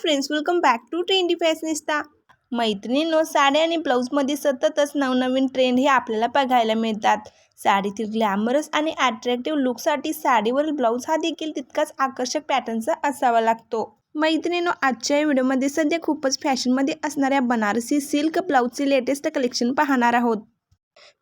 Friends welcome back to trendy fashionista मैत्रिणींनो साड्या आणि ब्लाऊजमध्ये सततच नवनवीन ट्रेंड हे आपल्याला बघायला मिळतात. साडीतील ग्लॅमरस आणि अट्रॅक्टिव्ह लुकसाठी साडीवरील ब्लाऊज हा देखील तितकाच आकर्षक पॅटर्नचा असावा लागतो. मैत्रिणींनो आजच्या या व्हिडिओमध्ये सध्या खूपच फॅशनमध्ये असणाऱ्या बनारसी सिल्क ब्लाऊजचे लेटेस्ट कलेक्शन पाहणार आहोत.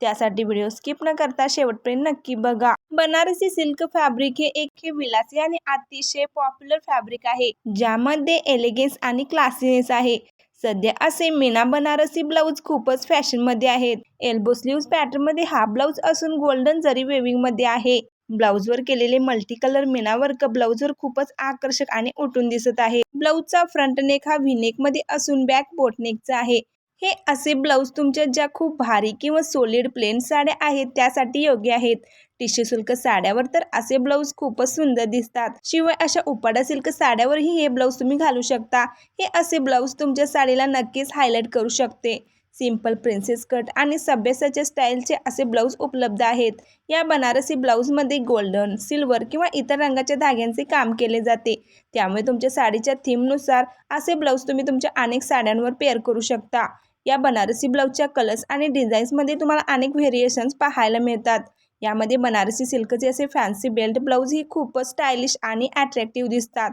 त्यासाठी व्हिडिओ स्किप न करता शेवटपर्यंत नक्की बघा. बनारसी सिल्क फॅब्रिक हे एक हे विलासी आणि अतिशय पॉप्युलर फॅब्रिक आहे ज्यामध्ये एलिगन्स आणि क्लासिनेस आहे. सध्या असे मीना बनारसी ब्लाऊज खूपच फॅशनमध्ये आहेत. एल्बो स्लीव्ज पॅटर्नमध्ये हा ब्लाऊज असून गोल्डन जरी वेविंगमध्ये आहे. ब्लाऊजवर केलेले मल्टी कलर मीना वर्क ब्लाऊजवर खूपच आकर्षक आणि उठून दिसत आहे. ब्लाऊजचा फ्रंट नेक हा व्हीनेकमध्ये असून बॅक बोटनेकचा आहे. हे असे ब्लाऊज तुमच्या ज्या खूप भारी किंवा सोलिड प्लेन साड्या आहेत त्यासाठी योग्य आहेत. टिश्यू सिल्क साड्यावर तर असे ब्लाऊज खूपच सुंदर दिसतात. शिवाय अशा उपाडा सिल्क साड्यावरही हे ब्लाऊज तुम्ही घालू शकता. हे असे ब्लाऊज तुमच्या साडीला नक्कीच हायलाईट करू शकते. सिंपल प्रिन्सेस कट आणि सभ्यसाच्या स्टाईलचे असे ब्लाऊज उपलब्ध आहेत. या बनारसी ब्लाऊजमध्ये गोल्डन सिल्वर किंवा इतर रंगाच्या धाग्यांचे काम केले जाते. त्यामुळे तुमच्या साडीच्या थीमनुसार असे ब्लाऊज तुम्ही तुमच्या अनेक साड्यांवर पेअर करू शकता. या बनारसी ब्लाऊजच्या कलर्स आणि डिझाईन्समध्ये तुम्हाला अनेक व्हेरिएशन्स पाहायला मिळतात. यामध्ये बनारसी सिल्कचे असे फॅन्सी बेल्ट ब्लाऊज ही खूपच स्टायलिश आणि अट्रॅक्टिव्ह दिसतात.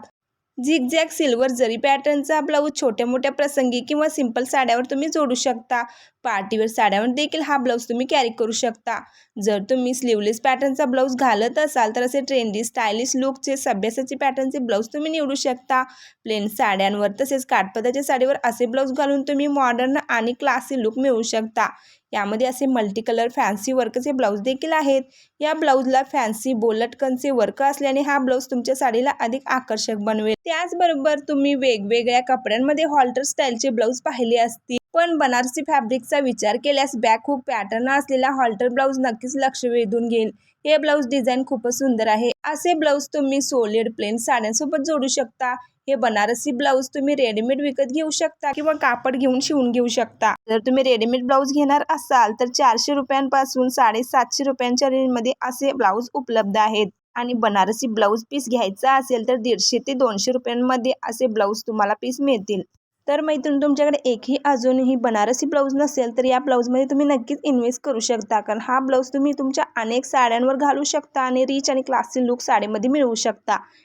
झिगझॅग सिल्वर जरी पॅटर्नचा ब्लाऊज छोट्या मोठ्या प्रसंगी किंवा सिंपल साड्यावर तुम्ही जोडू शकता. पार्टीवेअर साड्यावर देखील हा ब्लाऊज तुम्ही कॅरी करू शकता. जर तुम्ही स्लीवलेस पॅटर्नचा ब्लाऊज घालत असाल तर असे ट्रेंडी स्टायलिश लुकचे सभ्यासाचे पॅटर्नचे ब्लाऊज तुम्ही निवडू शकता. प्लेन साड्यांवर तसेच काठपदाच्या साडीवर असे ब्लाऊज घालून तुम्ही मॉडर्न आणि क्लासी लुक मिळवू शकता. यामध्ये असे मल्टी कलर फॅन्सी वर्कचे ब्लाऊज देखील आहेत. या ब्लाऊजला फॅन्सी बोलटकनचे वर्क असल्याने हा ब्लाऊज तुमच्या साडीला अधिक आकर्षक बनवेल. त्याचबरोबर तुम्ही वेगवेगळ्या कपड्यांमध्ये हॉल्टर स्टाईलचे ब्लाऊज पाहिले असतील. पण बनारसी फॅब्रिकचा विचार केल्यास बॅक हुक पॅटर्न असलेला हॉल्टर ब्लाऊज नक्कीच लक्ष वेधून घेईल. हे ब्लाऊज डिझाईन खूपच सुंदर आहे. असे ब्लाऊज तुम्ही सोलिड प्लेन साड्यांसोबत जोडू शकता. हे बनारसी ब्लाऊज तुम्ही रेडीमेड विकत घेऊ शकता किंवा कापड घेऊन शिवून घेऊ शकता. जर तुम्ही रेडीमेड ब्लाऊज घेणार असाल तर चारशे रुपयांपासून साडेसातशे रुपयांच्या रेंजमध्ये असे ब्लाऊज उपलब्ध आहेत. आणि बनारसी ब्लाऊज पीस घ्यायचा असेल तर दीडशे ते दोनशे रुपयांमध्ये असे ब्लाऊज तुम्हाला पीस मिळतील. तर मैत्रीण तुमच्याकडे एकही अजूनही बनारसी ब्लाऊज नसेल तर या ब्लाऊजमध्ये तुम्ही नक्कीच इन्व्हेस्ट करू शकता. कारण हा ब्लाऊज तुम्ही तुमच्या अनेक साड्यांवर घालू शकता आणि रिच आणि क्लासी लुक साडीमध्ये मिळवू शकता.